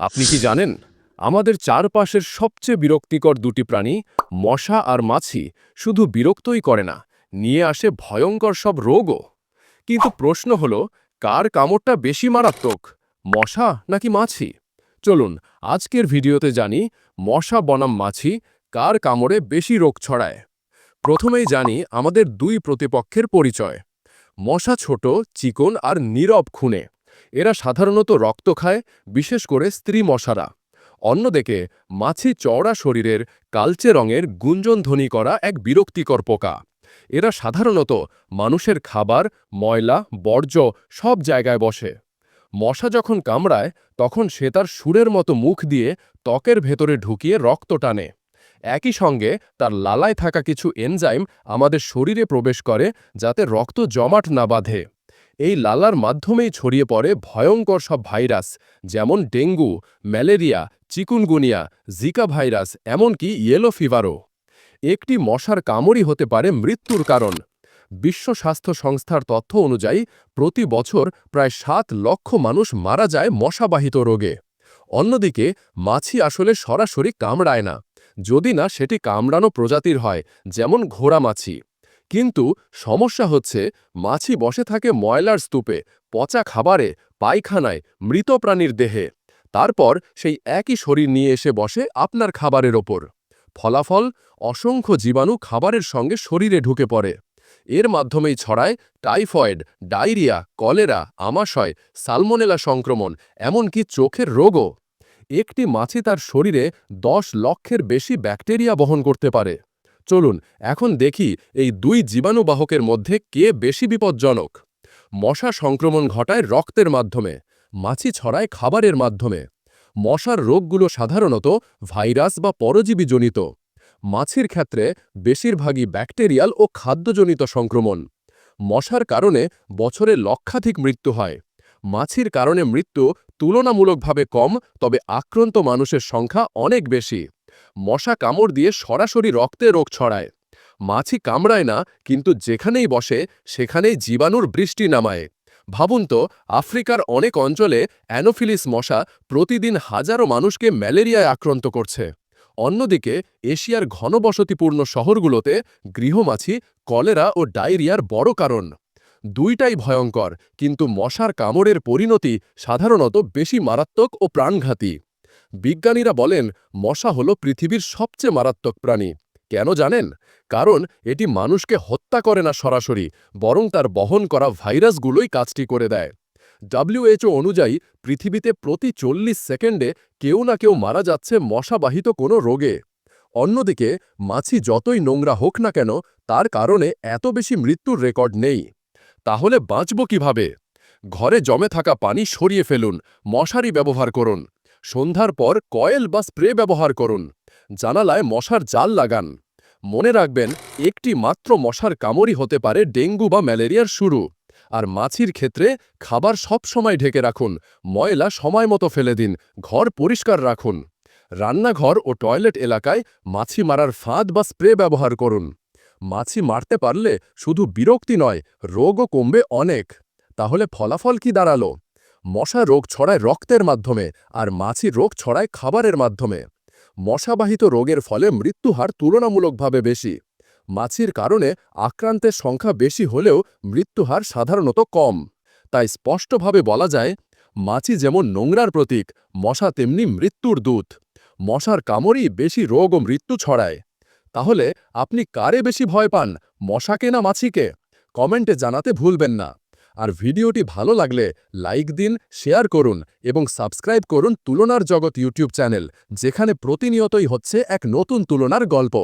আপনি কি জানেন, আমাদের চারপাশের সবচেয়ে বিরক্তিকর দুটি প্রাণী, মশা আর মাছি, শুধু বিরক্তই করে না, নিয়ে আসে ভয়ঙ্কর সব রোগও। কিন্তু প্রশ্ন হল, কার কামড়টা বেশি মারাত্মক, মশা নাকি মাছি? চলুন, আজকের ভিডিওতে জানি, মশা বনাম মাছি কার কামড়ে বেশি রোগ ছড়ায়। প্রথমেই জানি আমাদের দুই প্রতিপক্ষের পরিচয়, মশা ছোট, চিকন আর নীরব খুনে। এরা সাধারণত রক্ত খায়, বিশেষ করে স্ত্রী মশারা। অন্যদিকে, মাছি চওড়া শরীরের, কালচে রঙের গুঞ্জনধ্বনি করা এক বিরক্তিকর পোকা। এরা সাধারণত মানুষের খাবার, ময়লা, বর্জ্য সব জায়গায় বসে। মশা যখন কামড়ায়, তখন সে তার সুরের মতো মুখ দিয়ে ত্বকের ভেতরে ঢুকিয়ে রক্ত টানে। একই সঙ্গে তার লালায় থাকা কিছু এনজাইম আমাদের শরীরে প্রবেশ করে, যাতে রক্ত জমাট না বাঁধে। এই লালার মাধ্যমেই ছড়িয়ে পড়ে ভয়ঙ্কর সব ভাইরাস, যেমন dengue, malaria, chikungunya, Zika virus, এমনকি ইয়েলো ফিভারও। একটি মশার কামড়ই হতে পারে মৃত্যুর কারণ। বিশ্ব স্বাস্থ্য সংস্থার তথ্য অনুযায়ী, প্রতি বছর প্রায় সাত লক্ষ মানুষ মারা যায় মশাবাহিত রোগে। অন্যদিকে, মাছি আসলে সরাসরি কামড়ায় না। যদি না, সেটি কামড়ানো প্রজাতির হয়, যেমন ঘোড়া মাছি। কিন্তু সমস্যা হচ্ছে মাছি বসে থাকে ময়লার স্তূপে, পচা খাবারে, পায়খানায়, মৃত প্রাণীর দেহে। তারপর সেই একই শরীর নিয়ে এসে বসে আপনার খাবারের ওপর। ফলাফল, অসংখ্য জীবাণু খাবারের সঙ্গে শরীরে ঢুকে পড়ে। এর মাধ্যমেই ছড়ায় টাইফয়েড, ডায়রিয়া, কলেরা, আমাশয়, সালমোনেলা সংক্রমণ, এমনকি চোখের রোগও। একটি মাছি তার শরীরে দশ লক্ষের বেশি ব্যাকটেরিয়া বহন করতে পারে। চলুন, এখন দেখি এই দুই জীবাণুবাহকের মধ্যে কে বেশি বিপজ্জনক। মশা সংক্রমণ ঘটায় রক্তের মাধ্যমে, মাছি ছড়ায় খাবারের মাধ্যমে। মশার রোগগুলো সাধারণত ভাইরাস বা পরজীবীজনিত। মাছির ক্ষেত্রে বেশিরভাগই ব্যাকটেরিয়াল ও খাদ্যজনিত সংক্রমণ। মশার কারণে বছরে লক্ষাধিক মৃত্যু হয়। মাছির কারণে মৃত্যু তুলনামূলকভাবে কম, তবে আক্রান্ত মানুষের সংখ্যা অনেক বেশি। মশা কামড় দিয়ে সরাসরি রক্তে রোগ ছড়ায়। মাছি কামড়ায় না, কিন্তু যেখানেই বসে, সেখানেই জীবাণুর বৃষ্টি নামায়। ভাবুন তো, আফ্রিকার অনেক অঞ্চলে অ্যানোফিলিস মশা প্রতিদিন হাজারো মানুষকে ম্যালেরিয়ায় আক্রান্ত করছে। অন্যদিকে, এশিয়ার ঘনবসতিপূর্ণ শহরগুলোতে গৃহমাছি, কলেরা ও ডায়রিয়ার বড় কারণ। দুইটাই ভয়ঙ্কর, কিন্তু মশার কামড়ের পরিণতি সাধারণত বেশি মারাত্মক ও প্রাণঘাতী। বিজ্ঞানীরা বলেন, মশা হল পৃথিবীর সবচেয়ে মারাত্মক প্রাণী। কেন জানেন? কারণ এটি মানুষকে হত্যা করে না সরাসরি, বরং তার বহন করা ভাইরাসগুলোই কাজটি করে দেয়। ডাব্লিউএচও অনুযায়ী, পৃথিবীতে প্রতি চল্লিশ সেকেন্ডে কেউ না কেউ মারা যাচ্ছে মশাবাহিত কোনো রোগে। অন্যদিকে, মাছি যতই নোংরা হোক না কেন, তার কারণে এত বেশি মৃত্যুর রেকর্ড নেই। তাহলে বাঁচব কীভাবে? ঘরে জমে থাকা পানি সরিয়ে ফেলুন মশারি ব্যবহার করুন। সন্ধ্যার পর কয়েল বা স্প্রে ব্যবহার করুন। জানালায় মশার জাল লাগান। মনে রাখবেন, একটি মাত্র মশার কামড়ই হতে পারে ডেঙ্গু বা ম্যালেরিয়ার শুরু। আর মাছির ক্ষেত্রে খাবার সব সময় ঢেকে রাখুন। ময়লা সময় মতো ফেলে দিন। ঘর পরিষ্কার রাখুন। রান্নাঘর ও টয়লেট এলাকায় মাছি মারার ফাঁদ বা স্প্রে ব্যবহার করুন। মাছি মারতে পারলে শুধু বিরক্তি নয়, রোগও কমবে অনেক। তাহলে ফলাফল কি দাঁড়াল? মশা রোগ ছড়ায় রক্তের মাধ্যমে আর মাছি রোগ ছড়ায় খাবারের মাধ্যমে। মশাবাহিত রোগের ফলে মৃত্যুহার তুলনামূলকভাবে বেশি। মাছির কারণে আক্রান্তের সংখ্যা বেশি হলেও মৃত্যুহার সাধারণত কম। তাই স্পষ্টভাবে বলা যায়, মাছি যেমন নোংরার প্রতীক, মশা তেমনি মৃত্যুর দূত। মশার কামড়ই বেশি রোগ ও মৃত্যু ছড়ায়। তাহলে আপনি কারে বেশি ভয় পান, মশাকে না মাছিকে? কমেন্টে জানাতে ভুলবেন না। আর ভিডিওটি ভালো লাগলে লাইক দিন, শেয়ার করুন এবং সাবস্ক্রাইব করুন তুলনার জগৎ ইউটিউব চ্যানেল, যেখানে প্রতিনিয়তই হচ্ছে এক নতুন তুলনার গল্প।